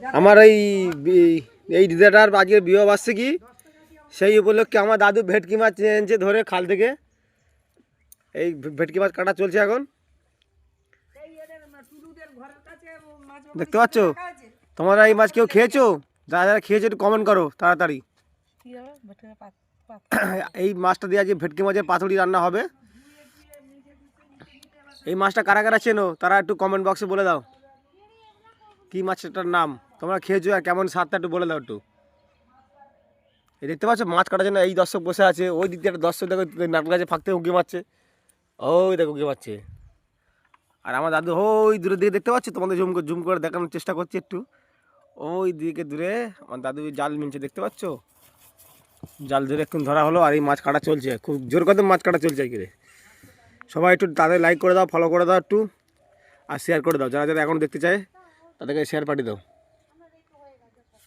আমার এই এই দিদাটার আজকে বাসছে কি সেই উপলক্ষে আমার দাদু ভেটকি মাছ এনেছে ধরে খাল থেকে। এই ভেটকি মাছ কাটা চলছে এখন। দেখতে পাচ্ছ? তোমরা এই মাছ কেউ খেয়েছো? যারা যারা খেয়েছো একটু কমেন্ট করো তাড়াতাড়ি। এই মাছটা দিয়ে আজকে ভেটকি মাছের পাতুড়ি রান্না হবে। এই মাছটা কারা কারা চেনো? তারা একটু কমেন্ট বক্সে বলে দাও। কি মাছটার নাম? তোমরা খেয়েছো কেমন স্বাদটা একটু বলে দাও একটু। এই দেখতে পাচ্ছ, মাছ কাটার জন্য এই দর্শক বসে আছে। ওই দিক দিয়ে একটা দর্শক দেখো নারকেল গাছে ফাঁকতে উঁকি মারছে। ওই দেখো উঁকি মারছে। আর আমার দাদু, ওই দূরের দিকে দেখতে পাচ্ছ? তোমাদের জুম করে জুম করে দেখানোর চেষ্টা করছি একটু। ওই দিকে দূরে আমার দাদু জাল মিলছে, দেখতে পাচ্ছ? জাল ধরে একটু ধরা হলো আর এই মাছ কাটা চলছে। খুব জোর কদম মাছ কাটা চলছে কি রে সবাই একটু তাদের লাইক করে দাও ফলো করে দাও একটু। আর শেয়ার করে দাও। যারা যারা এখন দেখতে চায়, তাদেরকে শেয়ার পাঠিয়ে দাও।